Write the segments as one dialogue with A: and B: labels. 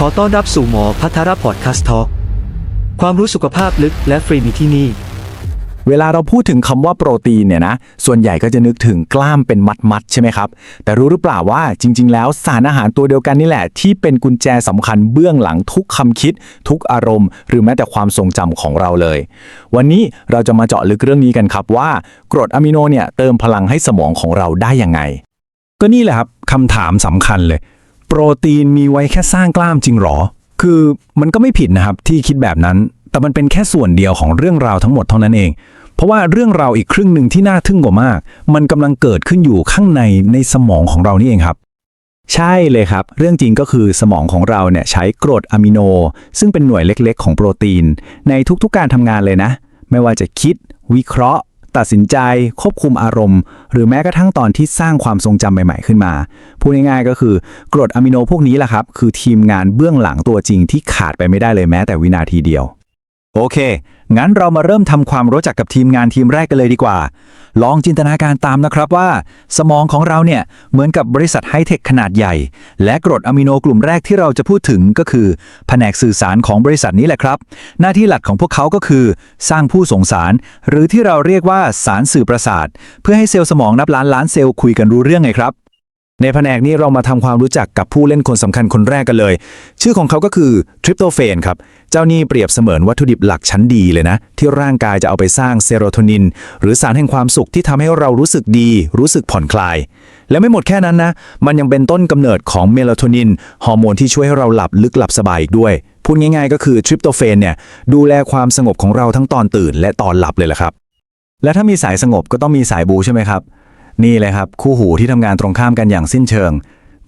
A: ขอต้อนรับสู่หมอพัทรพอดคาสต์ทอความรู้สุขภาพลึกและฟรีมีที่นี่
B: เวลาเราพูดถึงคำว่าโปรตีนเนี่ยนะ ส่วนใหญ่ก็จะนึกถึงกล้ามเป็นมัดๆใช่ไหมครับ แต่รู้หรือเปล่าว่าจริง ๆ แล้วสารอาหารตัวเดียวกันนี่แหละ ที่เป็นกุญแจสำคัญเบื้องหลังทุกคำคิด ทุกอารมณ์ หรือแม้แต่ความทรงจำของเราเลย วันนี้เราจะมาเจาะลึกเรื่องนี้กันครับว่ากรดอะมิโนเนี่ยเติมพลังให้สมองของเราได้ยังไง
C: ก็นี่แหละครับคำถามสำคัญเลย โปรตีนมีไว้แค่สร้างกล้ามจริงหรอ คือมันก็ไม่ผิดนะครับที่คิดแบบนั้น แต่มันเป็นแค่ส่วนเดียวของเรื่องราวทั้งหมดเท่านั้นเอง เพราะว่าเรื่องราวอีกครึ่งหนึ่งที่น่าทึ่งกว่ามาก มันกำลังเกิดขึ้นอยู่ข้างในในสมองของเรานี่เองครับ
B: ใช่เลยครับ เรื่องจริงก็คือสมองของเราเนี่ยใช้กรดอะมิโน ซึ่งเป็นหน่วยเล็กๆ ของโปรตีน ในทุกๆการทำงานเลยนะ ไม่ว่าจะคิด วิเคราะห์ ตัดสินใจ ควบคุมอารมณ์ หรือแม้กระทั่งตอนที่สร้างความทรงจำใหม่ๆขึ้นมา พูดง่ายๆก็คือกรดอะมิโนพวกนี้แหละครับ คือทีมงานเบื้องหลังตัวจริงที่ขาดไปไม่ได้เลยแม้แต่วินาทีเดียว โอเค งั้นเรามาเริ่มทำความรู้จักกับทีมงานทีมแรกกันเลยดีกว่า ลองจินตนาการตามนะครับว่า สมองของเราเนี่ย เหมือนกับบริษัทไฮเทคขนาดใหญ่ และกรดอะมิโนกลุ่มแรกที่เราจะพูดถึงก็คือ แผนกสื่อสารของบริษัทนี้แหละครับ หน้าที่หลักของพวกเขาก็คือ สร้างผู้ส่งสาร หรือที่เราเรียกว่าสารสื่อประสาท เพื่อให้เซลล์สมองนับล้านล้านเซลล์คุยกันรู้เรื่องไงครับ ในแผนกนี้เรามาทำความรู้จักกับผู้เล่นคนสำคัญคนแรกกันเลย ชื่อของเขาก็คือทริปโตเฟนครับ เจ้านี่เปรียบเสมือนวัตถุดิบหลักชั้นดีเลยนะ ที่ร่างกายจะเอาไปสร้างเซโรโทนิน หรือสารแห่งความสุขที่ทำให้เรารู้สึกดี รู้สึกผ่อนคลาย และไม่หมดแค่นั้นนะ มันยังเป็นต้นกำเนิดของเมลาโทนิน ฮอร์โมนที่ช่วยให้เราหลับลึกหลับสบายอีกด้วย พูดง่าย ๆ ก็คือทริปโตเฟนเนี่ยดูแลความสงบของเราทั้งตอนตื่น และตอนหลับเลยแหละครับและถ้ามีสายสงบก็ต้องมีสายบูใช่ไหมครับ นี่เลยครับ คู่หูที่ทำงานตรงข้ามกันอย่างสิ้นเชิง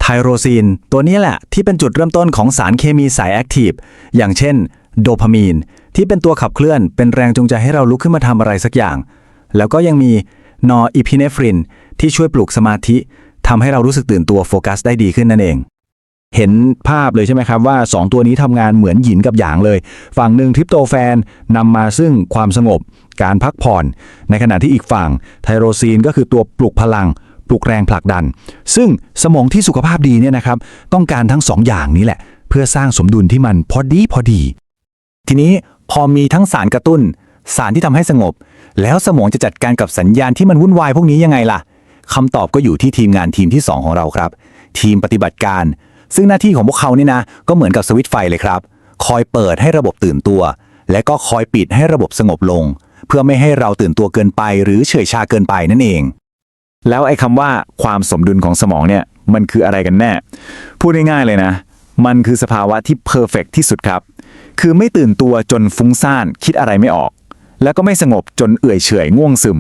B: ไทโรซีน ตัวนี้แหละที่เป็นจุดเริ่มต้นของสารเคมีสายแอคทีฟอย่างเช่น โดพามีน ที่เป็นตัวขับเคลื่อน เป็นแรงจูงใจให้เราลุกขึ้นมาทำอะไรสักอย่าง แล้วก็ยังมีนอร์อิพิเนฟริน ที่ช่วยปลุกสมาธิทำให้เรารู้สึกตื่นตัวโฟกัสได้ดีขึ้นนั่นเอง เห็นภาพเลยใช่ไหมครับว่า 2 ตัวนี้ทำงานเหมือนหยินกับหยางเลย ฝั่งหนึ่งทริปโตแฟนนำมาซึ่งความสงบ การพักผ่อน ในขณะที่อีกฝั่งไทโรซีนก็คือตัวปลุกพลัง ปลุกแรงผลักดัน ซึ่งสมองที่สุขภาพดีเนี่ยนะครับ ต้องการทั้งสองอย่างนี้แหละ เพื่อสร้างสมดุลที่มันพอดีพอดี ทีนี้พอมีทั้งสารกระตุ้น สารที่ทำให้สงบ แล้วสมองจะจัดการกับสัญญาณที่มันวุ่นวายพวกนี้ยังไงล่ะคำตอบก็อยู่ที่ทีมงานทีมที่ 2 ของเราครับ ทีมปฏิบัติการ ซึ่งหน้าที่ของพวกเขานี่นะ ก็เหมือนกับสวิตช์ไฟเลยครับ คอยเปิดให้ระบบตื่นตัว และก็คอยปิดให้ระบบสงบลง เพื่อไม่ให้เราตื่นตัวเกินไป หรือเฉยชาเกินไปนั่นเอง แล้วไอ้คำว่าความสมดุลของสมองเนี่ยมันคืออะไรกันแน่ พูดง่ายๆเลยนะ มันคือสภาวะที่เพอร์เฟกที่สุดครับ คือไม่ตื่นตัวจนฟุ้งซ่านคิดอะไรไม่ออก แล้วก็ไม่สงบจนเอื่อยเฉยง่วงซึม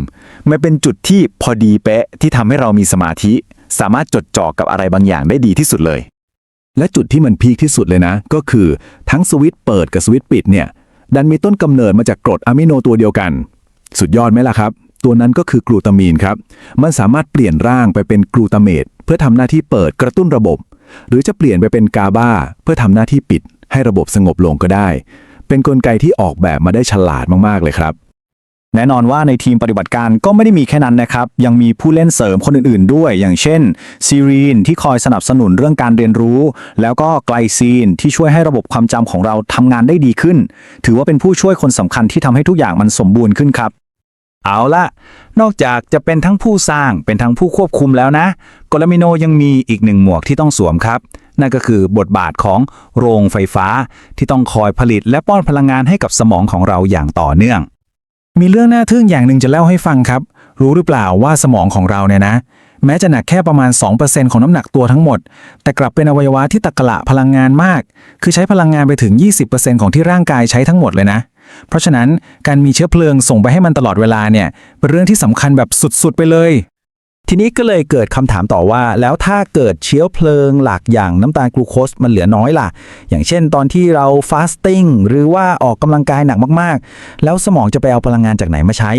B: มันเป็นจุดที่พอดีเป๊ะที่ทำให้เรามีสมาธิ สามารถจดจ่อกับอะไรบางอย่างได้ดีที่สุดเลย และจุดที่มันพีคที่สุดเลยนะ ก็คือทั้งสวิตเปิดกับสวิตปิดเนี่ย ดันมีต้นกำเนิดมาจากกรดอะมิโนตัวเดียวกัน สุดยอดไหมล่ะครับ ตัวนั้นก็คือกลูตามีนครับ มันสามารถเปลี่ยนร่างไปเป็นกลูตาเมตเพื่อทำหน้าที่เปิดกระตุ้นระบบ หรือจะเปลี่ยนไปเป็นกาบาเพื่อทำหน้าที่ปิด ให้ระบบสงบลงก็ได้ เป็นกลไกที่ออกแบบมาได้ฉลาดมากๆเลยครับ แน่นอนว่าในทีมปฏิบัติการก็ไม่ได้มีแค่นั้นนะครับ ยังมีผู้เล่นเสริมคนอื่นๆ ด้วย อย่างเช่นซีรีนที่คอยสนับสนุนเรื่องการเรียนรู้ แล้วก็ไกลซีนที่ช่วยให้ระบบความจำของเราทำงานได้ดีขึ้น ถือว่าเป็นผู้ช่วยคนสำคัญที่ทำให้ทุกอย่างมันสมบูรณ์ขึ้นครับ เอาละนอกจากจะเป็นทั้งผู้สร้างเป็นทั้งผู้ควบคุมแล้วนะกลมิโนยังมีอีกหนึ่งหมวกที่ต้องสวมครับนั่นก็คือบทบาทของโรงไฟฟ้า ที่ต้องคอยผลิตและป้อนพลังงานให้กับสมองของเราอย่างต่อเนื่อง มีเรื่องน่าทึ่งอย่างหนึ่งจะเล่าให้ฟังครับ รู้หรือเปล่าว่าสมองของเราเนี่ยนะ แม้จะหนักแค่ประมาณ 2%ของน้ำหนักตัวทั้งหมด แต่กลับเป็นอวัยวะที่ตะกละพลังงานมาก คือใช้พลังงานไปถึง 20%ของที่ร่างกายใช้ทั้งหมดเลยนะ เพราะฉะนั้นการมีเชื้อเพลิงส่งไปให้มันตลอดเวลาเนี่ยเป็นเรื่องที่สำคัญแบบสุดๆไปเลย ทีนี้ก็เลยเกิดคำถามต่อว่า แล้วถ้าเกิดเชื้อเพลิงหลักอย่างน้ำตาลกลูโคสมันเหลือน้อยล่ะ อย่างเช่นตอนที่เราฟาสติ้งหรือว่าออกกำลังกายหนักมากๆ แล้วสมองจะไปเอาพลังงานจากไหนมาใช้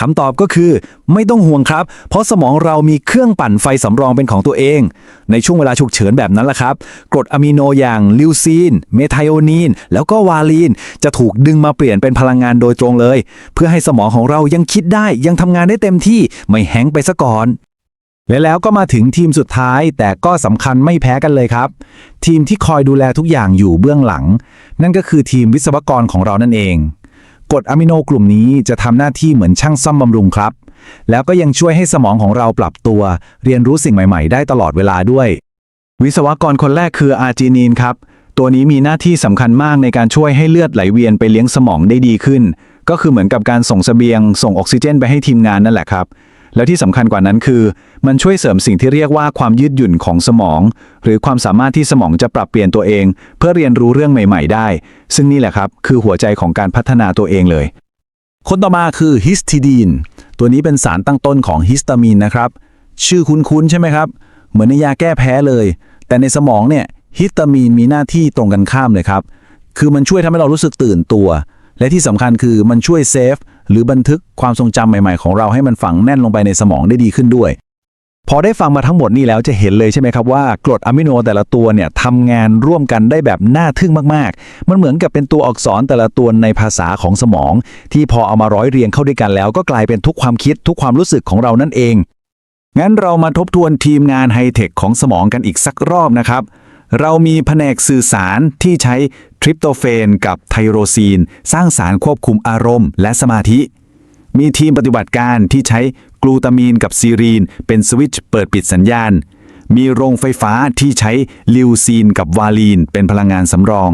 B: คำตอบก็คือ ไม่ต้องห่วงครับ เพราะสมองเรามีเครื่องปั่นไฟสำรองเป็นของตัวเอง ในช่วงเวลาฉุกเฉินแบบนั้นแหละครับ กรดอะมิโนอย่างลิวซีน เมทไทโอนีน แล้วก็วาลีน จะถูกดึงมาเปลี่ยนเป็นพลังงานโดยตรงเลย เพื่อให้สมองของเรายังคิดได้ยังทำงานได้เต็มที่ไม่แฮงไปซะก่อนและแล้วก็มาถึงทีมสุดท้าย แต่ก็สำคัญไม่แพ้กันเลยครับ ทีมที่คอยดูแลทุกอย่างอยู่เบื้องหลัง นั่นก็คือทีมวิศวกรของเรานั่นเอง กรดอะมิโนกลุ่มนี้จะทำหน้าที่เหมือนช่างซ่อมบำรุงครับ แล้วก็ยังช่วยให้สมองของเราปรับตัว เรียนรู้สิ่งใหม่ ๆ ได้ตลอดเวลาด้วย วิศวกรคนแรกคืออาร์จินีนครับ ตัวนี้มีหน้าที่สำคัญมากในการช่วยให้เลือดไหลเวียนไปเลี้ยงสมองได้ดีขึ้น ก็คือเหมือนกับการส่งเสบียง ส่งออกซิเจนไปให้ทีมงานนั่นแหละครับ แล้วที่สำคัญกว่านั้นคือ มันช่วยเสริมสิ่งที่เรียกว่าความยืดหยุ่นของสมอง หรือความสามารถที่สมองจะปรับเปลี่ยนตัวเอง เพื่อเรียนรู้เรื่องใหม่ ๆ ได้ ซึ่งนี่แหละครับ คือหัวใจของการพัฒนาตัวเองเลย คนต่อมาคือฮิสทิดีนตัวนี้เป็นสารตั้งต้นของฮิสตามีนนะครับ ชื่อคุ้นๆใช่ไหมครับ เหมือนในยาแก้แพ้เลย แต่ในสมองเนี่ยฮิสตามีนมีหน้าที่ตรงกันข้ามเลยครับ คือมันช่วยทำให้เรารู้สึกตื่นตัว และที่สำคัญคือมันช่วยเซฟ หรือบันทึกความทรงจำใหม่ๆ ของเราให้มันฝังแน่นลงไปในสมองได้ดีขึ้นด้วย พอได้ฟังมาทั้งหมดนี่แล้วจะเห็นเลยใช่ไหมครับว่ากรดอะมิโนแต่ละตัวเนี่ยทำงานร่วมกันได้แบบน่าทึ่งมากๆ มันเหมือนกับเป็นตัวอักษรแต่ละตัวในภาษาของสมอง ที่พอเอามาร้อยเรียงเข้าด้วยกันแล้ว ก็กลายเป็นทุกความคิดทุกความรู้สึกของเรานั่นเองงั้นเรามาทบทวนทีมงานไฮเทคของสมองกันอีกสักรอบนะครับ เรามีแผนกสื่อสารที่ใช้ ทริปโตเฟนกับไทโรซีน สร้างสารควบคุมอารมณ์และสมาธิ มีทีมปฏิบัติการที่ใช้กลูตามีนกับซีรีน เป็นสวิตช์เปิดปิดสัญญาณ มีโรงไฟฟ้าที่ใช้ลิวซีนกับวาลีน เป็นพลังงานสำรอง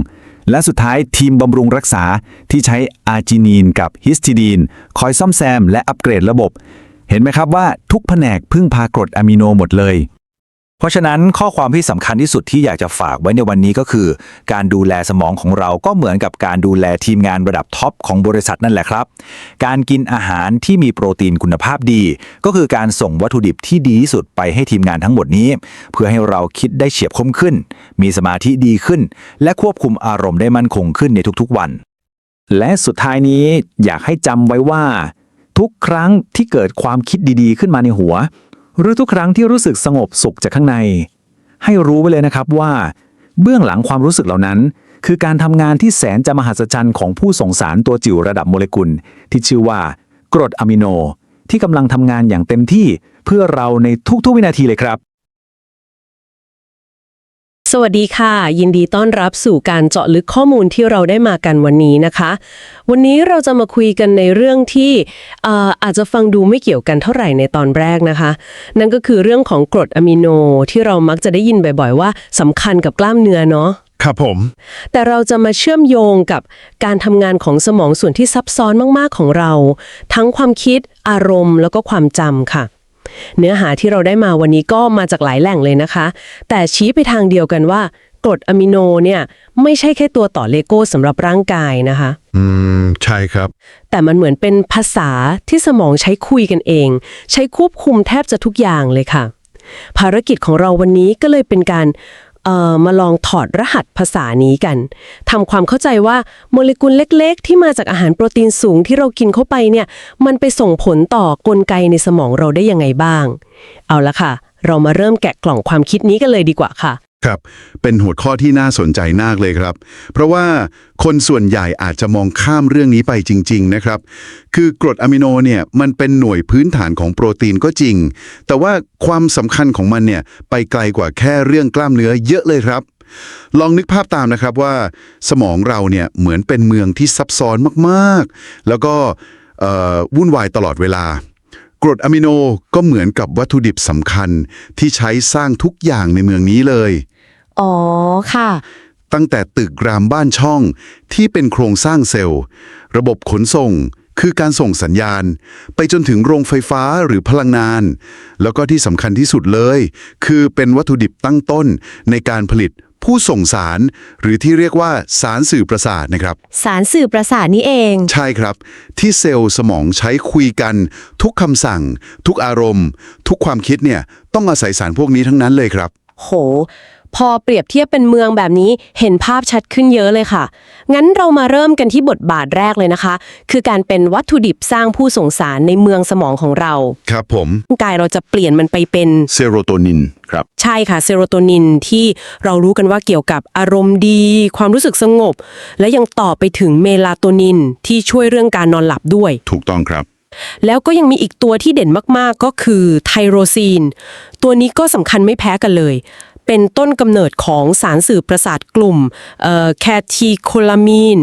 B: และสุดท้ายทีมบำรุงรักษาที่ใช้อาร์จินีนกับฮิสทิดีน คอยซ่อมแซมและอัปเกรดระบบ เห็นไหมครับว่าทุกแผนกพึ่งพากรดอะมิโนหมดเลย เพราะฉะนั้นข้อความที่สำคัญที่สุดที่อยากจะฝากไว้ในวันนี้ก็คือ การดูแลสมองของเราก็เหมือนกับการดูแลทีมงานระดับท็อปของบริษัทนั่นแหละครับ การกินอาหารที่มีโปรตีนคุณภาพดี ก็คือการส่งวัตถุดิบที่ดีที่สุดไปให้ทีมงานทั้งหมดนี้ เพื่อให้เราคิดได้เฉียบคมขึ้น มีสมาธิดีขึ้น และควบคุมอารมณ์ได้มั่นคงขึ้นในทุกๆวัน และสุดท้ายนี้อยากให้จำไว้ว่า ทุกครั้งที่เกิดความคิดดีๆ ขึ้นมาในหัว หรือทุกครั้งที่รู้สึกสงบสุขจากข้างใน ให้รู้ไว้เลยนะครับว่า เบื้องหลังความรู้สึกเหล่านั้น คือการทำงานที่แสนจะมหัศจรรย์ของผู้ส่งสารตัวจิ๋วระดับโมเลกุล ที่ชื่อว่ากรดอะมิโน ที่กำลังทำงานอย่างเต็มที่เพื่อเราในทุกๆวินาทีเลยครับ
D: สวัสดีค่ะ ยินดีต้อนรับสู่การเจาะลึกข้อมูลที่เราได้มากันวันนี้นะคะ วันนี้เราจะมาคุยกันในเรื่องที่เอ่ออาจจะฟังดูไม่เกี่ยวกันเท่าไหร่ในตอนแรกนะคะ นั่นก็คือเรื่องของกรดอะมิโนที่เรามักจะได้ยินบ่อยๆ ว่าสำคัญกับกล้ามเนื้อเนาะ
E: ครับผม
D: แต่เราจะมาเชื่อมโยงกับการทำงานของสมองส่วนที่ซับซ้อนมากๆของเรา ทั้งความคิดอารมณ์แล้วก็ความจำค่ะ เนื้อหาที่เราได้มาวันนี้ก็มาจากหลายแหล่งเลยนะคะ แต่ชี้ไปทางเดียวกันว่ากรดอะมิโนเนี่ยไม่ใช่แค่ตัวต่อเลโก้สำหรับร่างกายนะคะ
E: อืม ใช่ครับ
D: แต่มันเหมือนเป็นภาษาที่สมองใช้คุยกันเอง ใช้ควบคุมแทบจะทุกอย่างเลยค่ะ ภารกิจของเราวันนี้ก็เลยเป็นการเอ่อ มาลองถอดรหัสภาษานี้กันทำความเข้าใจว่าโมเลกุลเล็กๆ ที่มาจากอาหารโปรตีนสูงที่เรากินเข้าไปเนี่ย มันไปส่งผลต่อกลไกในสมองเราได้ยังไงบ้าง เอาละค่ะ เรามาเริ่มแกะกล่องความคิดนี้กันเลยดีกว่าค่ะ
E: ครับ เป็นหัวข้อที่น่าสนใจมากเลยครับ เพราะว่าคนส่วนใหญ่อาจจะมองข้ามเรื่องนี้ไปจริง ๆ นะครับ คือกรดอะมิโนเนี่ยมันเป็นหน่วยพื้นฐานของโปรตีนก็จริง แต่ว่าความสำคัญของมันเนี่ยไปไกลกว่าแค่เรื่องกล้ามเนื้อเยอะเลยครับ ลองนึกภาพตามนะครับว่าสมองเราเนี่ยเหมือนเป็นเมืองที่ซับซ้อนมากๆ แล้วก็วุ่นวายตลอดเวลา กรดอะมิโนก็เหมือนกับวัตถุดิบสำคัญที่ใช้สร้างทุกอย่างในเมืองนี้เลย
F: อ๋อค่ะ
E: ตั้งแต่ตึกรามบ้านช่องที่เป็นโครงสร้างเซลล์ ระบบขนส่ง คือการส่งสัญญาณ ไปจนถึงโรงไฟฟ้าหรือพลังงาน แล้วก็ที่สำคัญที่สุดเลย คือเป็นวัตถุดิบตั้งต้นในการผลิต ผู้ส่งสาร หรือที่เรียกว่าสารสื่อประสาทนะครับ
F: สารสื่อประสาทนี่เอง
E: ใช่ครับ ที่เซลล์สมองใช้คุยกัน ทุกคำสั่ง ทุกอารมณ์ ทุกความคิดเนี่ยต้องอาศัยสารพวกนี้ทั้งนั้นเลยครับ
D: โห พอเปรียบเทียบเป็นเมืองแบบนี้เห็นภาพชัดขึ้นเยอะเลยค่ะ งั้นเรามาเริ่มกันที่บทบาทแรกเลยนะคะ คือการเป็นวัตถุดิบสร้างผู้ส่งสารในเมืองสมองของเรา
E: ครับผม
D: ร่างกายเราจะเปลี่ยนมันไปเป็น
E: เซโรโทนินครับ
D: ใช่ค่ะเซโรโทนินที่เรารู้กันว่าเกี่ยวกับอารมณ์ดี ความรู้สึกสงบ และยังต่อไปถึงเมลาโทนินที่ช่วยเรื่องการนอนหลับด้วย
E: ถูกต้องครับ
D: แล้วก็ยังมีอีกตัวที่เด่นมากๆก็คือไทโรซีน ตัวนี้ก็สำคัญไม่แพ้กันเลย เป็นต้นกำเนิดของสารสื่อประสาทกลุ่มแคทีโคลามีน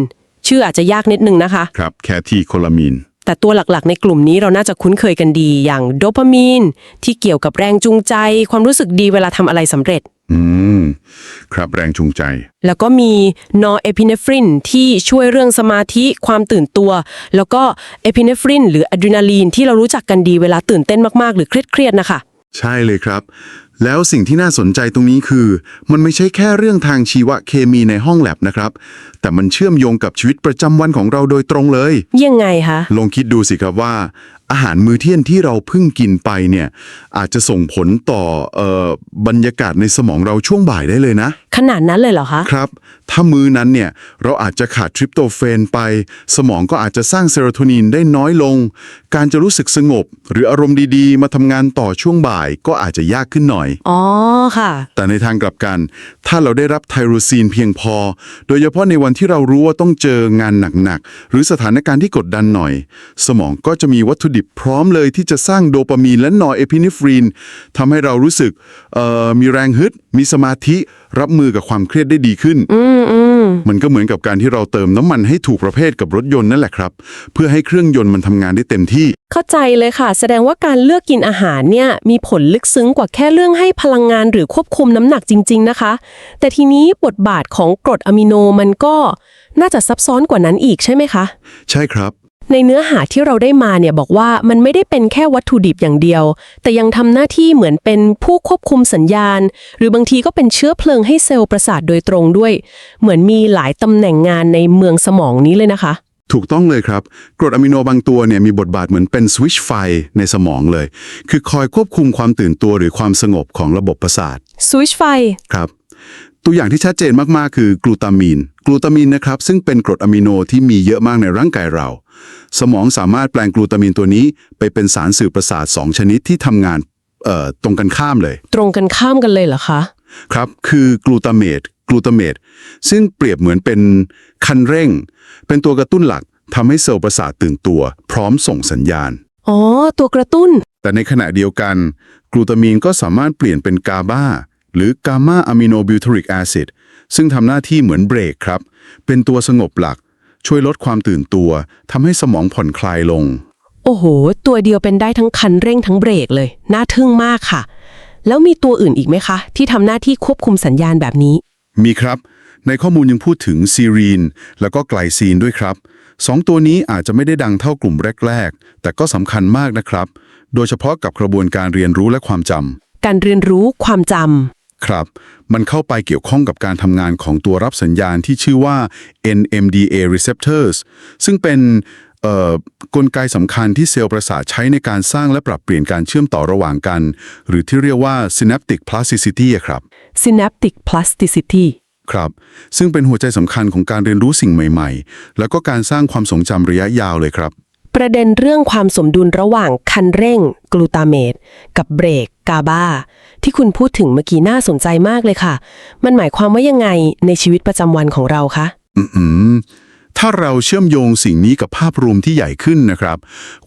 D: ชื่ออาจจะยากนิดนึงนะคะ
E: ครับแคทีโคลามีน
D: แต่ตัวหลักๆ ในกลุ่มนี้เราน่าจะคุ้นเคยกันดี อย่างโดปามีน ที่เกี่ยวกับแรงจูงใจ ความรู้สึกดีเวลาทำอะไรสำเร็จ
E: อืม ครับแรงจูงใจ
D: แล้วก็มีนอร์เอพิเนฟรินที่ช่วยเรื่องสมาธิความตื่นตัว แล้วก็เอพิเนฟรินหรืออะดรีนาลีนที่เรารู้จักกันดีเวลาตื่นเต้นมากๆ หรือเครียดๆนะคะ
E: ใช่เลยครับ แล้วสิ่งที่น่าสนใจตรงนี้คือ มันไม่ใช่แค่เรื่องทางชีวเคมีในห้องแลบนะครับ แต่มันเชื่อมโยงกับชีวิตประจำวันของเราโดยตรงเลย
D: ยังไงคะ
E: ลองคิดดูสิครับว่า อาหารมื้อเที่ยงที่เราเพิ่งกินไปเนี่ยอาจจะส่งผลต่อเออบรรยากาศในสมองเราช่วงบ่ายได้เลยนะ
D: ขนาดนั้นเลยเหรอคะ
E: ครับ ถ้ามื้อนั้นเนี่ยเราอาจจะขาดทริปโตเฟนไป สมองก็อาจจะสร้างเซโรโทนินได้น้อยลง การจะรู้สึกสงบ หรืออารมณ์ดีๆ มาทำงานต่อช่วงบ่ายก็อาจจะยากขึ้นหน่อย
D: อ๋อค่ะ
E: แต่ในทางกลับกัน ถ้าเราได้รับไทโรซีนเพียงพอ โดยเฉพาะในวันที่เรารู้ว่าต้องเจองานหนักๆหรือสถานการณ์ที่กดดันหน่อย สมองก็จะมีวัตถุดิบพร้อมเลยที่จะสร้างโดปามีนและนอร์เอพิเนฟรีนทำให้เรารู้สึกเอ่อมีแรงฮึด มีสมาธิรับมือกับความเครียดได้ดีขึ้น
D: อืมอืม
E: มันก็เหมือนกับการที่เราเติมน้ำมันให้ถูกประเภทกับรถยนต์นั่นแหละครับ เพื่อให้เครื่องยนต์มันทำงานได้เต็มที่
D: เข้าใจเลยค่ะ แสดงว่าการเลือกกินอาหารเนี่ยมีผลลึกซึ้งกว่าแค่เรื่องให้พลังงานหรือควบคุมน้ำหนักจริง ๆนะคะ แต่ทีนี้บทบาทของกรดอะมิโนมันก็น่าจะซับซ้อนกว่านั้นอีกใช่ไหมคะ
E: ใช่ครับ
D: ในเนื้อหาที่เราได้มาเนี่ยบอกว่ามันไม่ได้เป็นแค่วัตถุดิบอย่างเดียว แต่ยังทำหน้าที่เหมือนเป็นผู้ควบคุมสัญญาณ หรือบางทีก็เป็นเชื้อเพลิงให้เซลล์ประสาทโดยตรงด้วย เหมือนมีหลายตำแหน่งงานในเมืองสมองนี้เลยนะคะ
E: ถูกต้องเลยครับ กรดอะมิโนบางตัวเนี่ยมีบทบาทเหมือนเป็นสวิตช์ไฟในสมองเลย คือคอยควบคุมความตื่นตัวหรือความสงบของระบบประสาท
D: สวิชไฟ
E: ครับ ตัวอย่างที่ชัดเจนมากๆ คือกลูตามีน กลูตามีนนะครับซึ่งเป็นกรดอะมิโนที่มีเยอะมากในร่างกายเรา สมองสามารถแปลงกลูตามีนตัวนี้ ไปเป็นสารสื่อประสาท 2 ชนิดที่ทำงานเอ่อตรงกันข้ามเลย
D: ตรงกันข้ามกันเลยเหรอคะ
E: ครับ คือกลูตาเมตกลูตาเมตซึ่งเปรียบเหมือนเป็นคันเร่ง เป็นตัวกระตุ้นหลักทำให้เซลล์ประสาทตื่นตัว พร้อมส่งสัญญาณ
D: อ๋อ ตัวกระตุ้น
E: แต่ในขณะเดียวกัน กลูตามีนก็สามารถเปลี่ยนเป็นกาบา หรือกามาอะมิโนบิวทริกแอซิดซึ่งทำหน้าที่เหมือนเบรกครับ เป็นตัวสงบหลัก ช่วยลดความตื่นตัวทำให้สมองผ่อนคลายลง
D: โอ้โห ตัวเดียวเป็นได้ทั้งคันเร่งทั้งเบรกเลย น่าทึ่งมากค่ะ แล้วมีตัวอื่นอีกไหมคะ ที่ทำหน้าที่ควบคุมสัญญาณแบบนี้
E: มีครับ ในข้อมูลยังพูดถึงซีรีน แล้วก็ไกลซีนด้วยครับสองตัวนี้อาจจะไม่ได้ดังเท่ากลุ่มแรก ๆ แต่ก็สำคัญมากนะครับ โดยเฉพาะกับกระบวนการเรียนรู้และความจำ
D: การเรียนรู้ความจ
E: ครับ มันเข้าไปเกี่ยวข้องกับการทำงานของตัวรับสัญญาณที่ชื่อว่า NMDA receptors ซึ่งเป็นเอ่อกลไกสำคัญที่เซลล์ประสาทใช้ในการสร้างและปรับเปลี่ยนการเชื่อมต่อระหว่างกัน หรือที่เรียกว่า synaptic plasticity อะครับำ
D: synaptic plasticity
E: ครับ ซึ่งเป็นหัวใจสำคัญของการเรียนรู้สิ่งใหม่ ๆ แล้วก็การสร้างความทรงจำระยะยาวเลยครับ
D: ประเด็นเรื่องความสมดุลระหว่างคันเร่ง กลูตาเมตกับเบรกกาบาที่คุณพูดถึงเมื่อกี้น่าสนใจมากเลยค่ะ มันหมายความว่ายังไงในชีวิตประจำวันของเราคะ
E: อืมถ้าเราเชื่อมโยงสิ่งนี้กับภาพรวมที่ใหญ่ขึ้นนะครับ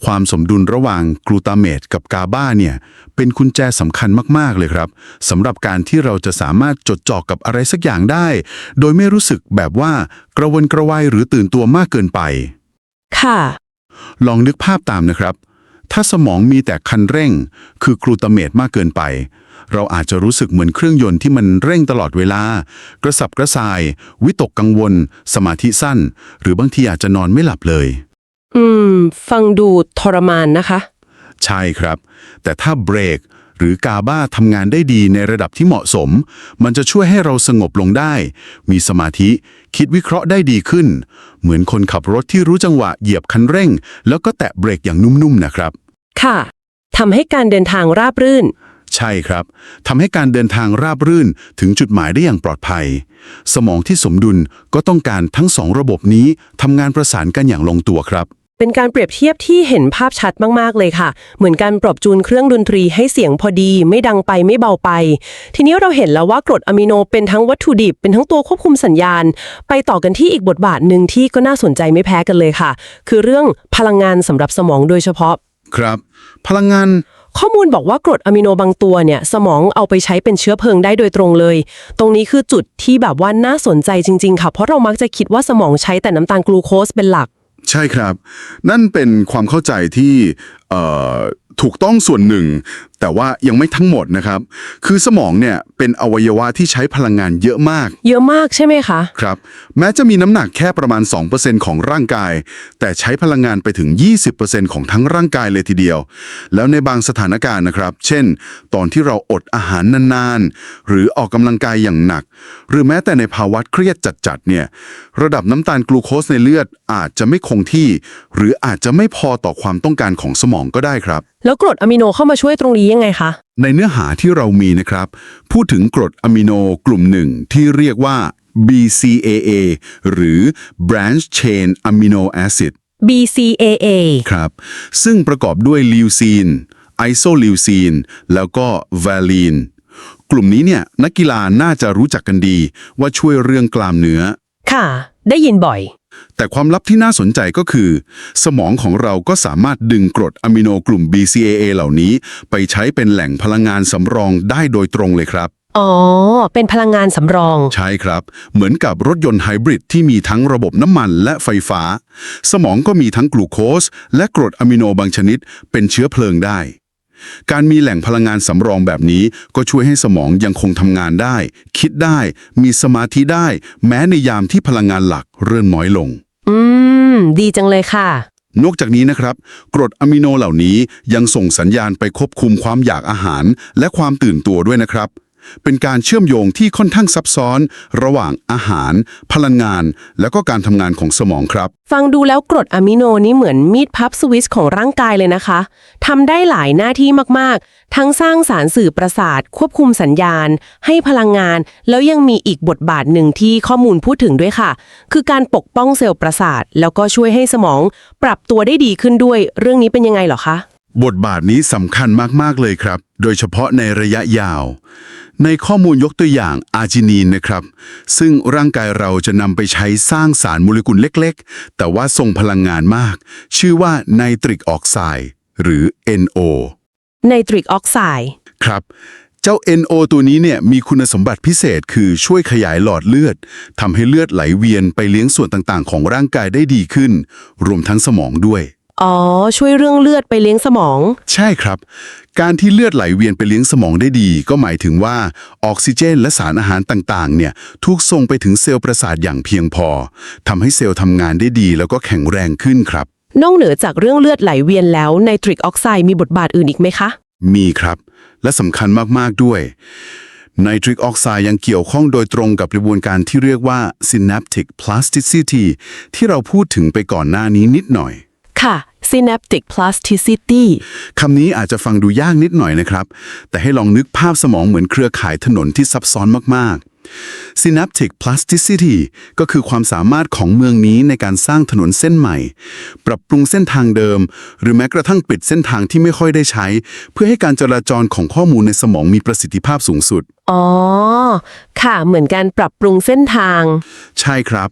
E: ความสมดุลระหว่างกลูตาเมตกับกาบาเนี่ย เป็นกุญแจสำคัญมากๆเลยครับสำหรับการที่เราจะสามารถจดจ่อกับอะไรสักอย่างได้ โดยไม่รู้สึกแบบว่ากระวนกระวายหรือตื่นตัวมากเกินไป
D: ค่ะ
E: ลองนึกภาพตามนะครับ ถ้าสมองมีแต่คันเร่ง คือกลูตาเมตมากเกินไป เราอาจจะรู้สึกเหมือนเครื่องยนต์ที่มันเร่งตลอดเวลา กระสับกระส่าย วิตกกังวล สมาธิสั้น หรือบางทีอาจจะนอนไม่หลับเลย
D: อืม ฟังดูทรมานนะคะ
E: ใช่ครับ แต่ถ้าเบรก หรือกาบ้าทำงานได้ดีในระดับที่เหมาะสม มันจะช่วยให้เราสงบลงได้ มีสมาธิ คิดวิเคราะห์ได้ดีขึ้น เหมือนคนขับรถที่รู้จังหวะเหยียบคันเร่ง แล้วก็แตะเบรกอย่างนุ่มๆนะครับ
D: ค่ะทำให้การเดินทางราบรื่น
E: ใช่ครับทำให้การเดินทางราบรื่นถึงจุดหมายได้อย่างปลอดภัย สมองที่สมดุลก็ต้องการทั้งสองระบบนี้ทำงานประสานกันอย่างลงตัวครับ
D: เป็นการเปรียบเทียบที่เห็นภาพชัดมากๆเลยค่ะ เหมือนการปรับจูนเครื่องดนตรีให้เสียงพอดี ไม่ดังไปไม่เบาไป ทีนี้เราเห็นแล้วว่ากรดอะมิโนเป็นทั้งวัตถุดิบ เป็นทั้งตัวควบคุมสัญญาณ ไปต่อกันที่อีกบทบาทหนึ่งที่ก็น่าสนใจไม่แพ้กันเลยค่ะ คือเรื่องพลังงานสำหรับสมองโดยเฉพาะ
E: ครับ พลังงาน
D: ข้อมูลบอกว่ากรดอะมิโนบางตัวเนี่ย สมองเอาไปใช้เป็นเชื้อเพลิงได้โดยตรงเลย ตรงนี้คือจุดที่แบบว่าน่าสนใจจริง ๆ ค่ะ เพราะเรามักจะคิดว่าสมองใช้แต่น้ำตาลกลูโคสเป็นหลัก
E: ใช่ครับ นั่นเป็นความเข้าใจที่ ถูกต้องส่วนหนึ่ง แต่ว่ายังไม่ทั้งหมดนะครับ คือสมองเนี่ยเป็นอวัยวะที่ใช้พลังงานเยอะมาก
D: เยอะมากใช่ไหมคะ
E: ครับ แม้จะมีน้ำหนักแค่ประมาณ 2%ของร่างกาย แต่ใช้พลังงานไปถึง 20%ของทั้งร่างกายเลยทีเดียว แล้วในบางสถานการณ์นะครับ เช่น ตอนที่เราอดอาหารนานๆ หรือออกกำลังกายอย่างหนัก หรือแม้แต่ในภาวะเครียดจัดๆเนี่ยระดับน้ำตาลกลูโคสในเลือดอาจจะไม่คงที่ หรืออาจจะไม่พอต่อความต้องการของสมองก็ได้ครับ
D: แล้วกรดอะมิโนเข้ามาช่วยตรงนี้ยังไงคะ
E: ในเนื้อหาที่เรามีนะครับ พูดถึงกรดอะมิโนกลุ่มหนึ่งที่เรียกว่า BCAA หรือ Branch Chain Amino Acid
D: BCAA
E: ครับ ซึ่งประกอบด้วยลิวซีนไอโซลิวซีนแล้วก็วาลีนกลุ่มนี้เนี่ยนักกีฬาน่าจะรู้จักกันดีว่าช่วยเรื่องกล้ามเนื้อ
D: ค่ะ ได้ยินบ่อย
E: แต่ความลับที่น่าสนใจก็คือ สมองของเราก็สามารถดึงกรดอะมิโนกลุ่ม BCAA เหล่านี้ ไปใช้เป็นแหล่งพลังงานสำรองได้โดยตรงเลยครับ
D: อ๋อ เป็นพลังงานสำรอง
E: ใช่ครับ เหมือนกับรถยนต์ไฮบริดที่มีทั้งระบบน้ำมันและไฟฟ้า สมองก็มีทั้งกลูโคส และกรดอะมิโนบางชนิด เป็นเชื้อเพลิงได้ การมีแหล่งพลังงานสำรองแบบนี้ก็ช่วยให้สมองยังคงทำงานได้ คิดได้ มีสมาธิได้ แม้ในยามที่พลังงานหลักเริ่มน้อยลง
D: อืม ดีจังเลยค่ะ
E: นอกจากนี้นะครับ กรดอะมิโนเหล่านี้ยังส่งสัญญาณไปควบคุมความอยากอาหาร และความตื่นตัวด้วยนะครับ เป็นการเชื่อมโยงที่ค่อนข้างซับซ้อน ระหว่างอาหาร พลังงาน แล้วก็การทำงานของสมองครับ
D: ฟังดูแล้วกรดอะมิโนนี่เหมือนมีดพับสวิตช์ของร่างกายเลยนะคะทำได้หลายหน้าที่มากๆ ทั้งสร้างสารสื่อประสาท ควบคุมสัญญาณ ให้พลังงาน แล้วยังมีอีกบทบาทหนึ่งที่ข้อมูลพูดถึงด้วยค่ะ คือการปกป้องเซลล์ประสาท แล้วก็ช่วยให้สมอง ปรับตัวได้ดีขึ้นด้วย เรื่องนี้เป็นยังไงเหรอคะ
E: บทบาทนี้สำคัญมากๆเลยครับ โดยเฉพาะในระยะยาว ในข้อมูลยกตัวอย่างอาร์จินีนนะครับ ซึ่งร่างกายเราจะนำไปใช้สร้างสารโมเลกุลเล็กๆ แต่ว่าทรงพลังงานมาก ชื่อว่าไนตริกออกไซด์หรือ NO
D: ไนตริกออกไซด์
E: ครับเจ้า NO ตัวนี้เนี่ยมีคุณสมบัติพิเศษคือช่วยขยายหลอดเลือดทำให้เลือดไหลเวียนไปเลี้ยงส่วนต่างๆ ของร่างกายได้ดีขึ้น รวมทั้งสมองด้วย
D: อ๋อ ช่วยเรื่องเลือดไปเลี้ยงสมอง
E: ใช่ครับ การที่เลือดไหลเวียนไปเลี้ยงสมองได้ดี ก็หมายถึงว่าออกซิเจนและสารอาหารต่างๆ เนี่ยถูกส่งไปถึงเซลล์ประสาทอย่างเพียงพอทำให้เซลล์ทำงานได้ดี แล้วก็แข็งแรงขึ้นครับ
D: นอกเหนือจากเรื่องเลือดไหลเวียนแล้วไนตริกออกไซด์มีบทบาทอื่นอีกไหมคะ
E: มีครับ และสำคัญมากๆด้วยไนตริกออกไซด์ยังเกี่ยวข้องโดยตรงกับกระบวนการที่เรียกว่า synaptic plasticity ที่เราพูดถึงไปก่อนหน้านี้นิดหน่อย
D: ค่ะ synaptic plasticity
E: คำนี้อาจจะฟังดูยากนิดหน่อยนะครับ แต่ให้ลองนึกภาพสมองเหมือนเครือข่ายถนนที่ซับซ้อนมาก ๆ synaptic plasticity ก็คือความสามารถของเมืองนี้ในการสร้างถนนเส้นใหม่ ปรับปรุงเส้นทางเดิม หรือแม้กระทั่งปิดเส้นทางที่ไม่ค่อยได้ใช้ เพื่อให้การจราจรของข้อมูลในสมองมีประสิทธิภาพสูงสุด
D: อ๋อ ค่ะ เหมือนการปรับปรุงเส้นทาง
E: ใช่ครับ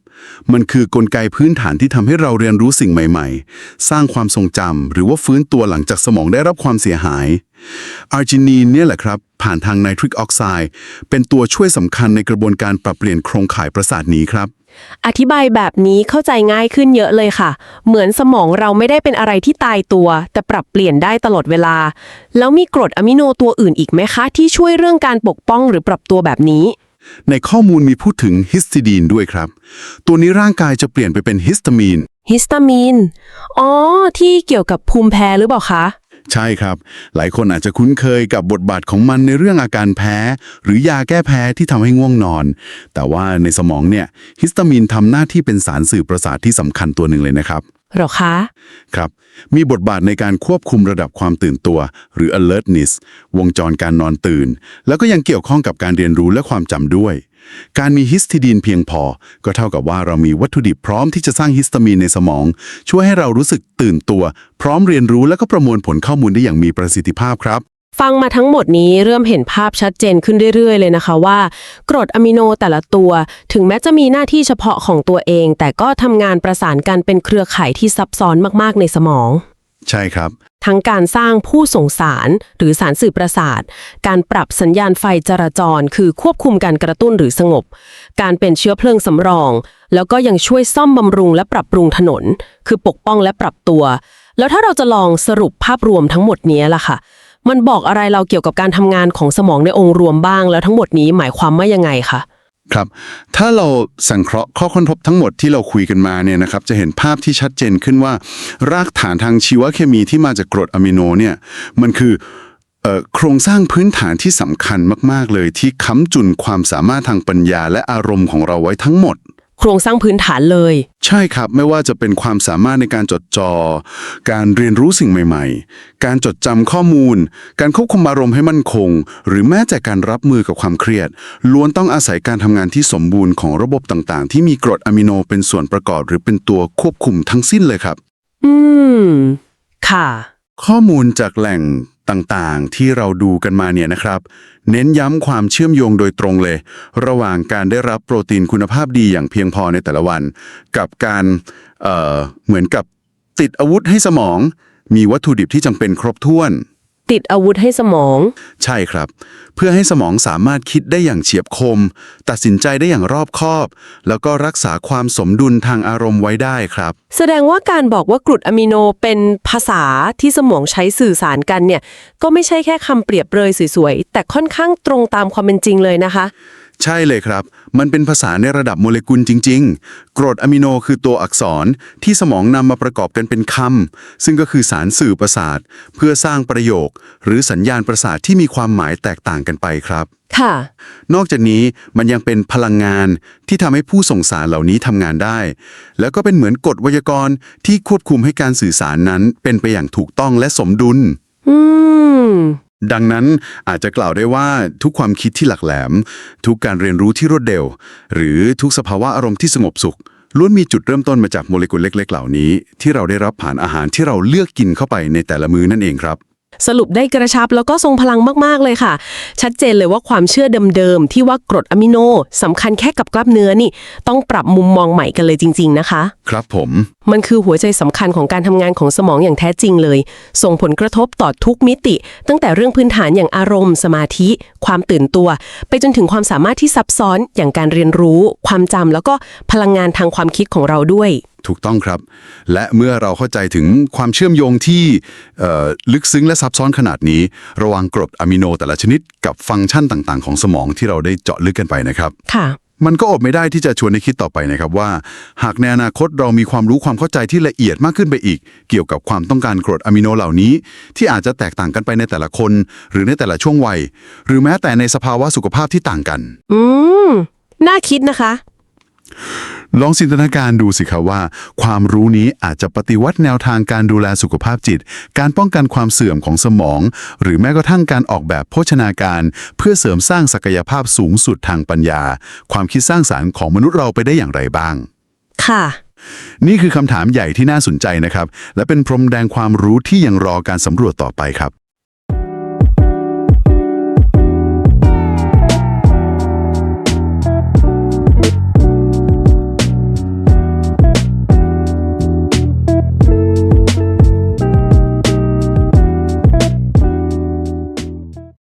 E: มันคือกลไกพื้นฐานที่ทำให้เราเรียนรู้สิ่งใหม่ ๆ สร้างความทรงจำหรือว่าฟื้นตัวหลังจากสมองได้รับความเสียหาย อาร์จินีนเนี่ยแหละครับ ผ่านทางไนตริกออกไซด์เป็นตัวช่วยสำคัญในกระบวนการปรับเปลี่ยนโครงข่ายประสาทนี้ครับ
D: อธิบายแบบนี้เข้าใจง่ายขึ้นเยอะเลยค่ะ เหมือนสมองเราไม่ได้เป็นอะไรที่ตายตัว แต่ปรับเปลี่ยนได้ตลอดเวลา แล้วมีกรดอะมิโนตัวอื่นอีกไหมคะ ที่ช่วยเรื่องการปกป้องหรือปรับตัวแบบนี้
E: ในข้อมูลมีพูดถึงฮิสติดีนด้วยครับ ตัวนี้ร่างกายจะเปลี่ยนไปเป็นฮิสตามีน
D: ฮิสตามีน อ๋อ ที่เกี่ยวกับภูมิแพ้หรือเปล่าคะ
E: ใช่ครับ หลายคนอาจจะคุ้นเคยกับบทบาทของมันในเรื่องอาการแพ้ หรือยาแก้แพ้ที่ทำให้ง่วงนอน แต่ว่าในสมองเนี่ยฮิสตามีนทำหน้าที่เป็นสารสื่อประสาทที่สำคัญตัวหนึ่งเลยนะครับ
D: หรอคะ
E: ครับ มีบทบาทในการควบคุมระดับความตื่นตัว หรือ alertness วงจรการนอนตื่น แล้วก็ยังเกี่ยวข้องกับการเรียนรู้และความจำด้วย การมีฮิสติดีนเพียงพอ ก็เท่ากับว่าเรามีวัตถุดิบพร้อมที่จะสร้างฮิสตามีนในสมอง ช่วยให้เรารู้สึกตื่นตัว พร้อมเรียนรู้และก็ประมวลผลข้อมูลได้อย่างมีประสิทธิภาพครับ
D: ฟังมาทั้งหมดนี้เริ่มเห็นภาพชัดเจนขึ้นเรื่อย ๆ เลยนะคะว่า กรดอะมิโนแต่ละตัว ถึงแม้จะมีหน้าที่เฉพาะของตัวเอง แต่ก็ทำงานประสานกันเป็นเครือข่ายที่ซับซ้อนมากๆในสมอง
E: ใช่ครับ
D: ทั้งการสร้างผู้ส่งสารหรือสารสื่อประสาท การปรับสัญญาณไฟจราจร คือควบคุมการกระตุ้นหรือสงบ การเป็นเชื้อเพลิงสำรอง แล้วก็ยังช่วยซ่อมบำรุงและปรับปรุงถนน คือปกป้องและปรับตัว แล้วถ้าเราจะลองสรุปภาพรวมทั้งหมดนี้ล่ะค่ะ มันบอกอะไรเราเกี่ยวกับการทำงานของสมองในองค์รวมบ้าง แล้วทั้งหมดนี้หมายความว่ายังไงคะ
E: ครับ ถ้าเราสังเคราะห์ข้อค้นพบทั้งหมดที่เราคุยกันมาเนี่ยนะครับ จะเห็นภาพที่ชัดเจนขึ้นว่า รากฐานทางชีวเคมีที่มาจากกรดอะมิโนเนี่ย มันคือเอ่อโครงสร้างพื้นฐานที่สำคัญมาก ๆ เลยที่ค้ำจุนความสามารถทางปัญญาและอารมณ์ของเราไว้ทั้งหมด
D: โครงสร้างพื้นฐานเลย
E: ใช่ครับไม่ว่าจะเป็นความสามารถในการจดจอ่อการเรียนรู้สิ่งใหม่ ๆ การจดจำข้อมูล การควบคุมอารมณ์ให้มั่นคง หรือแม้แต่การรับมือกับความเครียด ล้วนต้องอาศัยการทำงานที่สมบูรณ์ของระบบต่างๆ ที่มีกรดอะมิโนเป็นส่วนประกอบหรือเป็นตัวควบคุมทั้งสิ้นเลยครับ
D: อืม ค่ะ
E: ข้อมูลจากแหล่ง ต่างๆ ที่เราดูกันมาเนี่ยนะครับ เน้นย้ำความเชื่อมโยงโดยตรงเลย ระหว่างการได้รับโปรตีนคุณภาพดีอย่างเพียงพอในแต่ละวัน กับการเอ่อเหมือนกับติดอาวุธให้สมอง มีวัตถุดิบที่จำเป็นครบถ้วน
D: ติดอาวุธให้สมอง
E: ใช่ครับ เพื่อให้สมองสามารถคิดได้อย่างเฉียบคม ตัดสินใจได้อย่างรอบคอบ แล้วก็รักษาความสมดุลทางอารมณ์ไว้ได้ครับ
D: แสดงว่าการบอกว่ากรดอะมิโนเป็นภาษาที่สมองใช้สื่อสารกันเนี่ย ก็ไม่ใช่แค่คำเปรียบเปรยสวยๆ แต่ค่อนข้างตรงตามความเป็นจริงเลยนะคะ
E: ใช่เลยครับ มันเป็นภาษาในระดับโมเลกุลจริง ๆ กรดอะมิโนคือตัวอักษรที่สมองนำมาประกอบกันเป็นคำ ซึ่งก็คือสารสื่อประสาท เพื่อสร้างประโยค หรือสัญญาณประสาทที่มีความหมายแตกต่างกันไปครับ
D: ค่ะ
E: นอกจากนี้มันยังเป็นพลังงานที่ทำให้ผู้ส่งสารเหล่านี้ทำงานได้ แล้วก็เป็นเหมือนกฎไวยากรณ์ที่ควบคุมให้การสื่อสารนั้นเป็นไปอย่างถูกต้องและสมดุล
D: อืม
E: ดังนั้นอาจจะกล่าวได้ว่าทุกความคิดที่หลักแหลม ทุกการเรียนรู้ที่รวดเร็ว หรือทุกสภาวะอารมณ์ที่สงบสุขล้วนมีจุดเริ่มต้นมาจากโมเลกุลเล็ก ๆ เหล่านี้ ที่เราได้รับผ่านอาหารที่เราเลือกกินเข้าไปในแต่ละมื้อนั่นเองครับ
D: สรุปได้กระชับแล้วก็ทรงพลังมากๆเลยค่ะ ชัดเจนเลยว่าความเชื่อเดิมๆ ที่ว่ากรดอะมิโนสำคัญแค่กับกล้ามเนื้อนี่ ต้องปรับมุมมองใหม่กันเลยจริง ๆ นะคะ
E: ครับผม
D: มันคือหัวใจสำคัญของการทำงานของสมองอย่างแท้จริงเลย ส่งผลกระทบต่อทุกมิติ ตั้งแต่เรื่องพื้นฐานอย่างอารมณ์ สมาธิ ความตื่นตัว ไปจนถึงความสามารถที่ซับซ้อนอย่างการเรียนรู้ ความจำแล้วก็พลังงานทางความคิดของเราด้วย
E: ถูกต้องครับ และเมื่อเราเข้าใจถึงความเชื่อมโยงที่เอ่อลึกซึ้งและซับซ้อนขนาดนี้ ระหว่างกรดอะมิโนแต่ละชนิดกับฟังก์ชันต่างๆ ของสมองที่เราได้เจาะลึกกันไปนะครับ
D: ค่ะ
E: มันก็อดไม่ได้ที่จะชวนให้คิดต่อไปนะครับว่า หากในอนาคตเรามีความรู้ความเข้าใจที่ละเอียดมากขึ้นไปอีก เกี่ยวกับความต้องการกรดอะมิโนเหล่านี้ ที่อาจจะแตกต่างกันไปในแต่ละคน หรือในแต่ละช่วงวัย หรือแม้แต่ในสภาวะสุขภาพที่ต่างกัน
D: อืม น่าคิดนะคะ
E: ลองจินตนาการดูสิครับว่า ความรู้นี้อาจจะปฏิวัติแนวทางการดูแลสุขภาพจิต การป้องกันความเสื่อมของสมอง หรือแม้กระทั่งการออกแบบโภชนาการ เพื่อเสริมสร้างศักยภาพสูงสุดทางปัญญา ความคิดสร้างสารรค์ของมนุษย์เราไปได้อย่างไรบ้าง
D: ค่ะ
E: นี่คือคำถามใหญ่ที่น่าสนใจนะครับ และเป็นพรมแดงความรู้ที่ยังรอการสำรวจต่อไปครับ